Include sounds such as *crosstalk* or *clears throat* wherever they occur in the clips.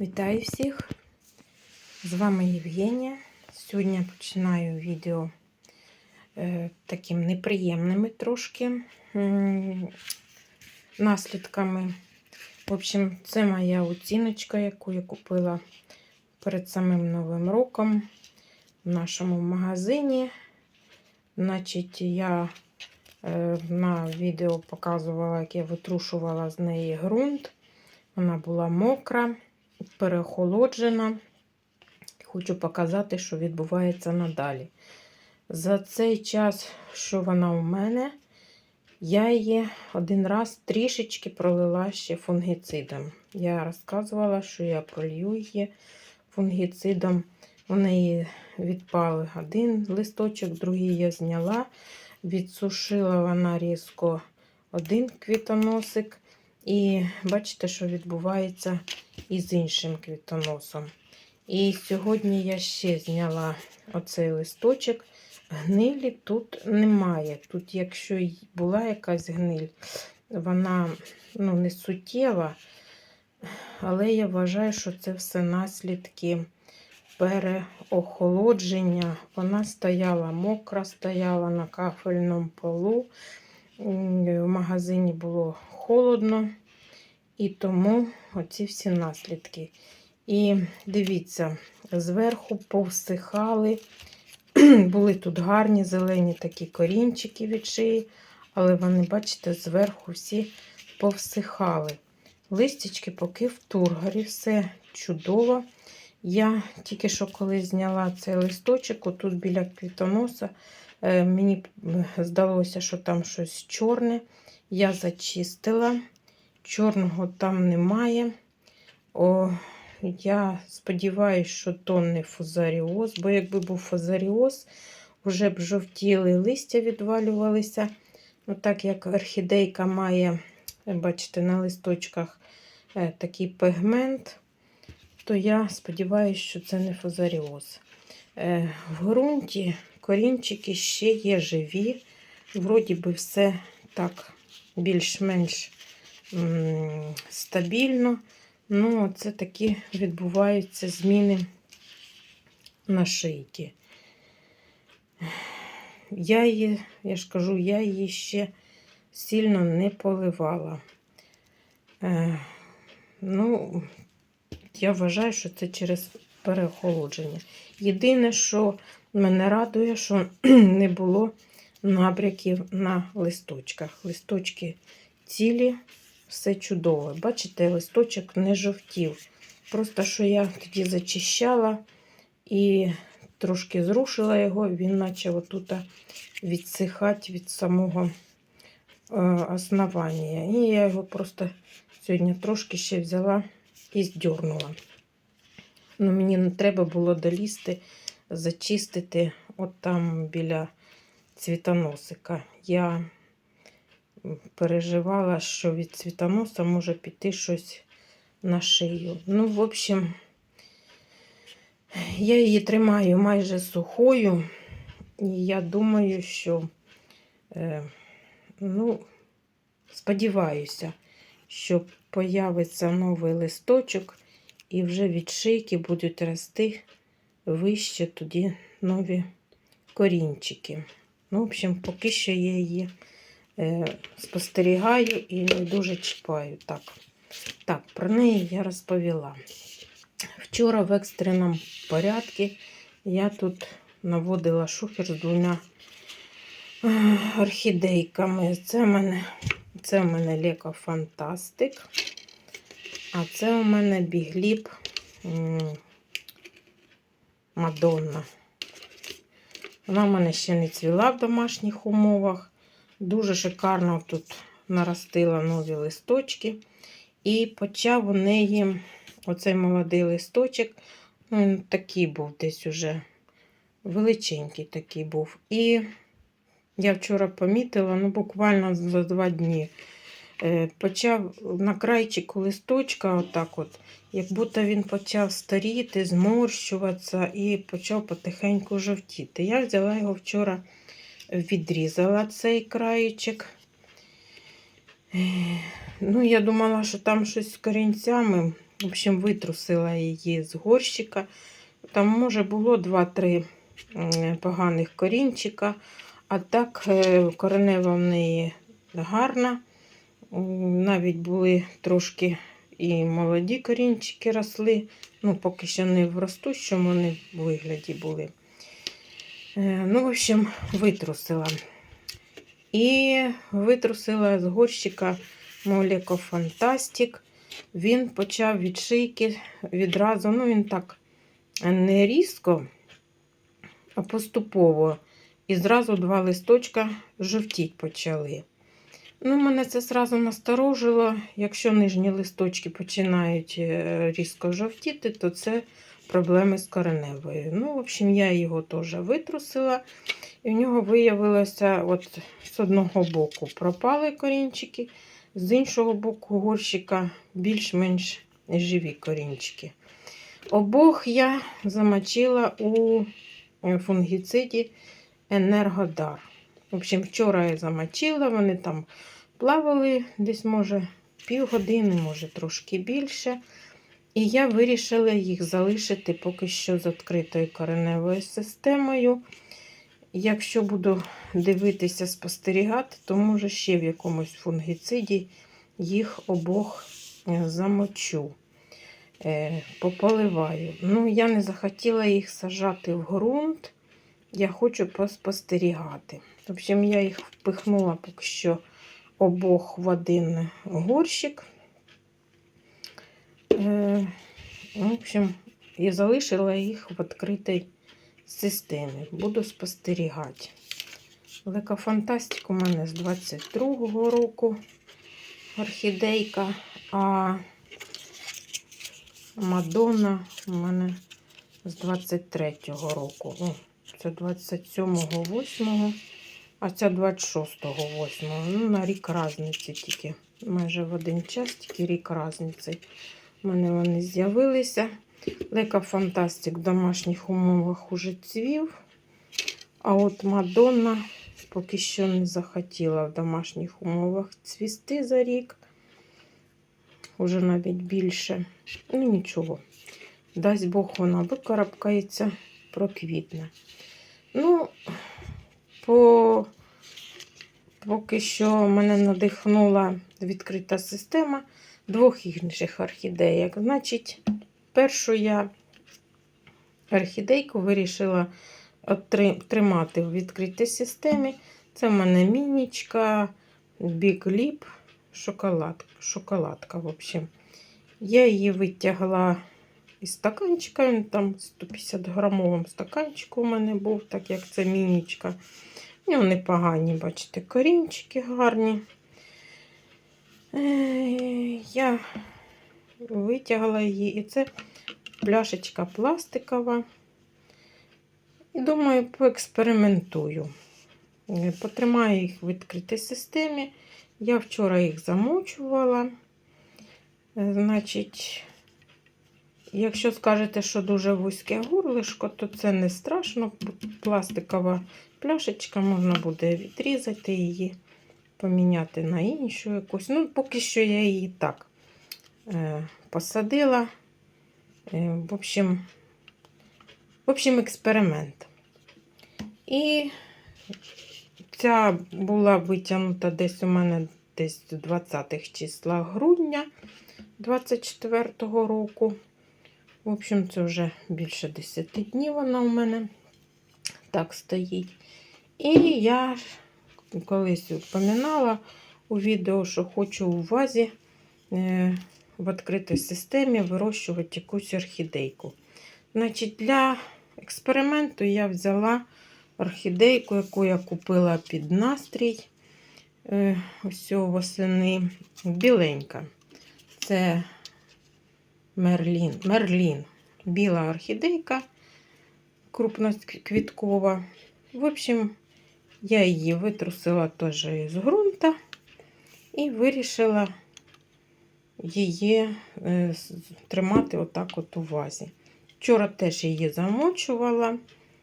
Вітаю всіх! З вами Євгенія. Сьогодні починаю відео е, таким неприємними трошки наслідками. В общем, це моя оціночка, яку я купила перед самим Новим роком в нашому магазині. Значить, я е, на відео показувала, як я витрушувала з неї ґрунт. Вона була мокра, переохолоджена. Хочу показати, що відбувається надалі. За цей час, що вона у мене, я її один раз трішечки пролила ще фунгіцидом. Я розказувала, що я пролью її фунгіцидом. У неї відпали один листочок, другий я зняла. Відсушила вона різко один квітоносик. І бачите, що відбувається із іншим квітоносом. І сьогодні я ще зняла оцей листочок. Гнилі тут немає. Тут, якщо й була якась гниль, вона ну, не суттєва, але я вважаю, що це все наслідки переохолодження. Вона стояла мокра, стояла на кафельному полу. В магазині було холодно, і тому оці всі наслідки. І дивіться, зверху повсихали. *clears throat* Були тут гарні зелені такі корінчики від шиї, але вони, бачите, зверху всі повсихали. Листячки поки в тургарі, все чудово. Я тільки що коли зняла цей листочок, отут біля квітоноса, мені здалося, що там щось чорне. Я зачистила. Чорного там немає. О, Я сподіваюся, що то не фузаріоз, бо якби був фузаріоз, вже б жовтіли листя відвалювалися. Ну, Так як орхідейка має, бачите, на листочках е, такий пігмент, то я сподіваюся, що це не фузаріоз. Е, в ґрунті корінчики ще є живі. Вроді би, все так більш-менш стабільно. Ну, це такі відбуваються зміни на шийки. Я її, я ж кажу, я її ще сильно не поливала. Е, ну, я вважаю, що це через переохолодження. Єдине, що мене радує, що *clears throat* не було набряків на листочках. Листочки цілі, все чудово. Бачите, листочок не жовтів. Просто що я тоді зачищала і трошки зрушила його, він почав отут відсихати від самого е, основання. І я його просто сьогодні трошки ще взяла і здернула. Ну, Мені не треба було долізти, зачистити от там біля цвітоносика. Я переживала, що від цвітоноса може піти щось на шию. Ну, в общем, я її тримаю майже сухою, і я думаю, що, е, ну, сподіваюся, що появиться новий листочок, і вже від шийки будуть рости вище тоді нові корінчики. Ну, в общем, поки що я її е, спостерігаю і не дуже чіпаю. Так, так, про неї я розповіла. Вчора в екстреному порядку я тут наводила шухер з двома е, орхідейками. Це в мене це у мене Лека Фантастик. А це у мене бігліп Мадонна. Вона в мене ще не цвіла в домашніх умовах. Дуже шикарно тут наростила нові листочки. І почав у неї оцей молодий листочок. Ну, такий був десь уже величенький такий був. І я вчора помітила, ну, буквально за два дні. Е, почав на крайчику листочка, отак от, як будто він почав старіти, зморщуватися і почав потихеньку жовтіти. Я взяла його вчора, відрізала цей краєчик. Е, ну, Я думала, що там щось з корінцями. В общем, витрусила її з горщика. Там, може, було 2-3 поганих корінчика, а так е, коренева в неї гарна. Навіть були трошки і молоді корінчики росли. Ну, поки що не в ростущому вони в вигляді були. Е, Ну, в общем, витрусила. І витрусила з горщика Молеко Фантастик. Він почав від шийки відразу, ну він так не різко, а поступово. І зразу два листочка жовтіть почали. Ну, мене це зразу насторожило. Якщо нижні листочки починають е, різко жовтіти, то це проблеми з кореневою. Ну, в общем, я його теж витрусила. І в нього виявилося от з одного боку пропали корінчики, з іншого боку горщика більш-менш живі корінчики. Обох я замочила у е, фунгіциді Енергодар. В общем, вчора я замочила, вони там плавали десь, може, півгодини, може, трошки більше. І я вирішила їх залишити поки що з відкритою кореневою системою. Якщо буду дивитися, спостерігати, то може ще в якомусь фунгіциді їх обох е, замочу, е, пополиваю. Ну, я не захотіла їх сажати в ґрунт. Я хочу поспостерігати. В общем, я їх впихнула поки що обох в один горщик. Е, В общем, і залишила їх в відкритій системі. Буду спостерігати. Велика фантастика у мене з 22-го року орхідейка, а Мадонна у мене з 23-го року. О, це 27-го, 8-го, а ця 26-го, 8-го. Ну, на рік різниці тільки. Майже в один час, тільки рік різниці. У мене вони з'явилися. Лека Фантастик в домашніх умовах уже цвів. А от Мадонна поки що не захотіла в домашніх умовах цвісти за рік. Уже навіть більше. Ну нічого. Дасть Бог, вона викарабкається, проквітне. Ну, по... поки що мене надихнула відкрита система двох інших орхідеїк. Значить, першу я орхідейку вирішила тримати в відкритій системі. Це в мене мінічка, Lip, шоколадка. шоколадка в общем. Я її витягла із стаканчика, він там 150 грамовим стаканчик у мене був, так як це мінічка. В нього непогані, бачите, корінчики гарні. Е, Я витягла її, і це пляшечка пластикова. І думаю, поекспериментую. Е, Потримаю їх в відкритій системі. Я вчора їх замочувала. Е, Значить, якщо скажете, що дуже вузьке горлишко, то це не страшно. Пластикова пляшечка, можна буде відрізати її, поміняти на іншу якусь. Ну, поки що я її так е, посадила. Е, в общем, в общем, експеримент. І ця була витягнута десь у мене десь до 20-х числа грудня 24-го року. В общем, це вже більше 10 днів вона у мене так стоїть. І я колись впоминала у відео, що хочу у вазі е, в відкритій системі вирощувати якусь орхідейку. Значить, для експерименту я взяла орхідейку, яку я купила під настрій. Е, ось восени. Біленька. Це Мерлін. Мерлін. Біла орхідейка крупноквіткова. В общем, я її витрусила теж з ґрунта і вирішила її е, тримати отак от у вазі. Вчора теж її замочувала.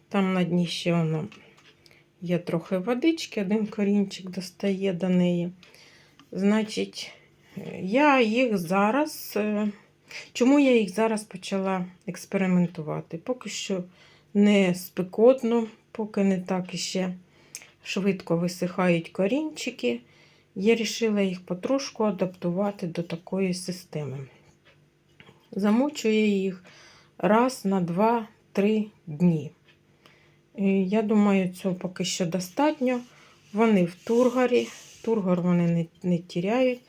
Там на дні ще воно є трохи водички, один корінчик достає до неї. Значить, я їх зараз е, Чому я їх зараз почала експериментувати? Поки що не спекотно, поки не так іще швидко висихають корінчики. Я вирішила їх потрошку адаптувати до такої системи. Замочую їх раз на 2-3 дні. Я думаю, цього поки що достатньо. Вони в тургарі, тургор вони не, не тіряють.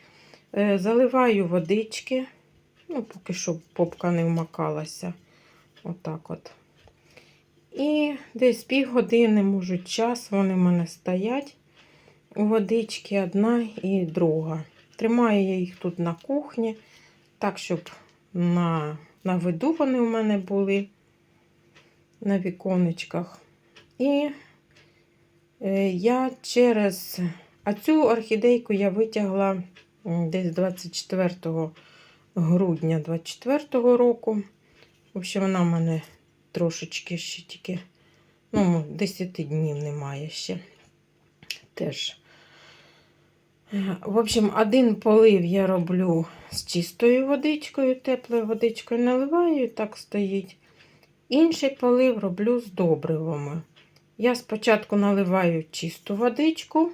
Е, Заливаю водички, ну, поки що попка не вмакалася. Отак от. І десь півгодини, може, час вони в мене стоять. У водички одна і друга. Тримаю я їх тут на кухні, так, щоб на, на виду вони у мене були на віконечках. І е, я через. А цю орхідейку я витягла десь 24 грудня 24 року. В общем, вона в мене трошечки ще тільки, ну, 10 днів немає ще. Теж. В общем, один полив я роблю з чистою водичкою, теплою водичкою наливаю, і так стоїть. Інший полив роблю з добривами. Я спочатку наливаю чисту водичку.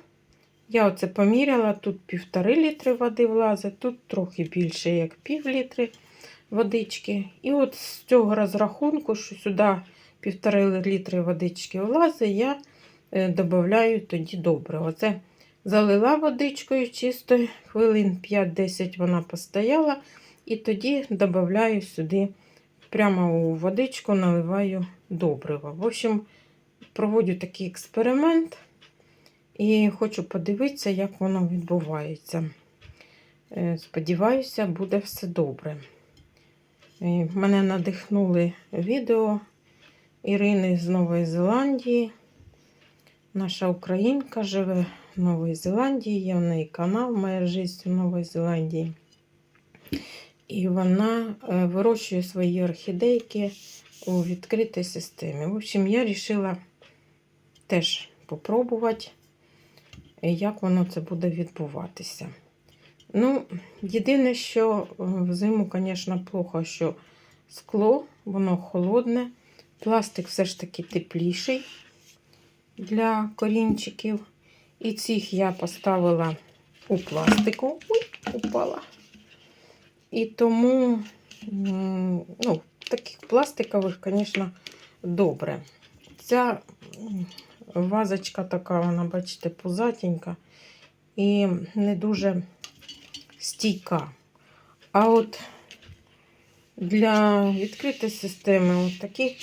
Я оце поміряла, тут півтори літри води влазить, тут трохи більше, як пів літри водички. І от з цього розрахунку, що сюди півтори літри водички влазить, я е, додаю тоді добриво. Оце залила водичкою чистою, хвилин 5-10 вона постояла. І тоді додаю сюди, прямо у водичку наливаю добриво. В общем, проводжу такий експеримент і хочу подивитися, як воно відбувається. Е, Сподіваюся, буде все добре. Мене надихнули відео Ірини з Нової Зеландії. Наша українка живе в Новій Зеландії, є в неї канал Моя життя в Новій Зеландії. І вона е, вирощує свої орхідейки у відкритій системі. В общем, я вирішила теж попробувати, е, як воно це буде відбуватися. Ну, єдине, що е, взиму, звісно, плохо, що скло, воно холодне, пластик все ж таки тепліший для корінчиків. І цих я поставила у пластику. Ой, упала. І тому, ну, таких пластикових, звісно, добре. Ця вазочка така, вона, бачите, пузатенька і не дуже стійка. А от для відкритої системи от такі,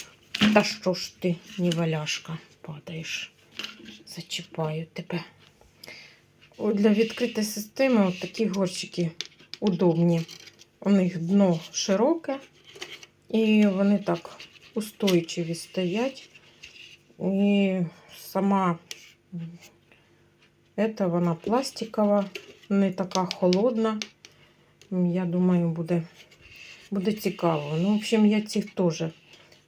та що ж ти, неваляшка, падаєш, зачіпаю тебе. От для відкритої системи от такі горщики удобні. У них дно широке, і вони так устойчиві стоять. І сама ета вона пластикова, не така холодна. Я думаю, буде, буде цікаво. Ну, в общем, я цих теж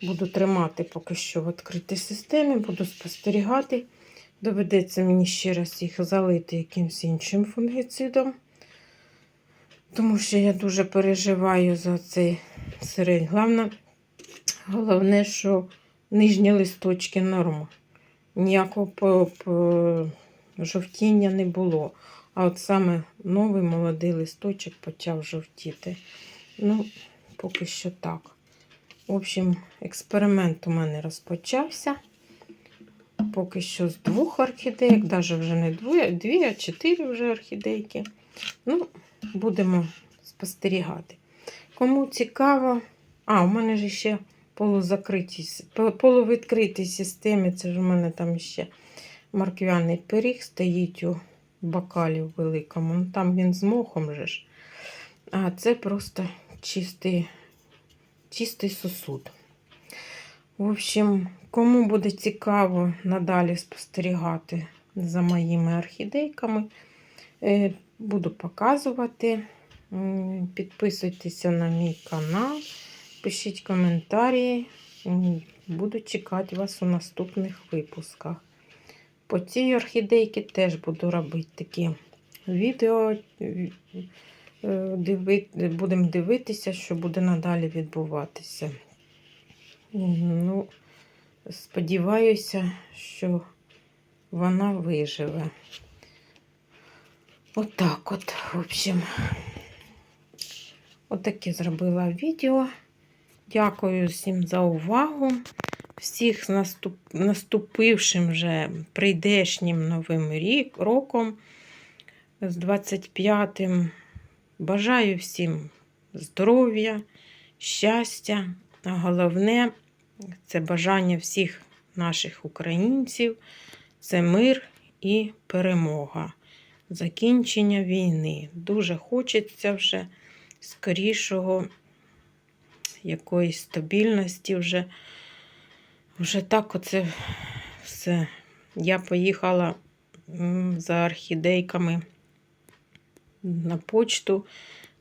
буду тримати поки що в відкритій системі, буду спостерігати. Доведеться мені ще раз їх залити якимось іншим фунгіцидом. Тому що я дуже переживаю за цей сирень. Головне, головне, що нижні листочки норма. Ніякого жовтіння не було. А от саме новий молодий листочок почав жовтіти. Ну, поки що так. В общем, експеримент у мене розпочався. Поки що з двох орхідеїк, навіть вже не дві, дві, а чотири вже орхідейки. Ну, будемо спостерігати. Кому цікаво, а, у мене ж ще полувідкритій системі, це ж у мене там ще морквяний пиріг стоїть у бокалі великому. Ну, там він з мохом же ж. А це просто чистий, чистий сосуд. В общем, кому буде цікаво надалі спостерігати за моїми орхідейками, е, буду показувати. Підписуйтеся на мій канал, пишіть коментарі. Буду чекати вас у наступних випусках. По цій орхідейці теж буду робити такі відео, е, будемо дивитися, що буде надалі відбуватися. Ну, сподіваюся, що вона виживе. Отак от, в общем, отаке зробила відео. Дякую всім за увагу. Всіх з наступ... наступившим вже прийдешнім новим рік, роком з 25-м. Бажаю всім здоров'я, щастя, а головне це бажання всіх наших українців, це мир і перемога, закінчення війни. Дуже хочеться вже скорішого якоїсь стабільності вже. Вже так оце все. Я поїхала за орхідейками на почту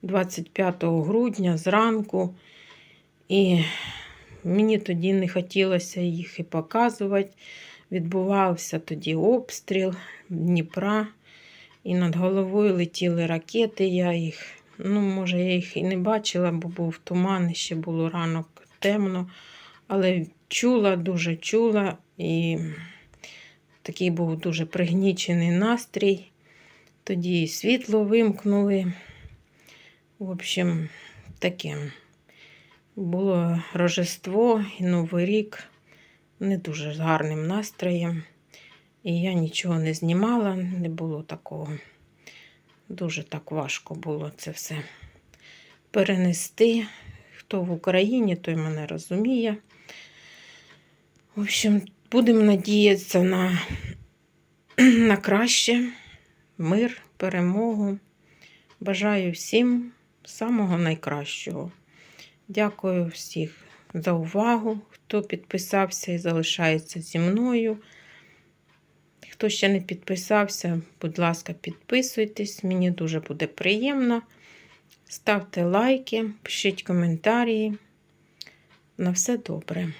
25 грудня зранку, і мені тоді не хотілося їх і показувати. Відбувався тоді обстріл Дніпра, і над головою летіли ракети. Я їх, ну, може, я їх і не бачила, бо був туман, і ще було ранок темно. Але чула, дуже чула, і такий був дуже пригнічений настрій. Тоді світло вимкнули. В общем, таке. Було Рождество і Новий рік не дуже з гарним настроєм. І я нічого не знімала, не було такого. Дуже так важко було це все перенести. Хто в Україні, той мене розуміє. В общем, будемо надіятися на, на краще, мир, перемогу. Бажаю всім самого найкращого. Дякую всіх за увагу, хто підписався і залишається зі мною. Хто ще не підписався, будь ласка, підписуйтесь, мені дуже буде приємно. Ставте лайки, пишіть коментарі. На все добре.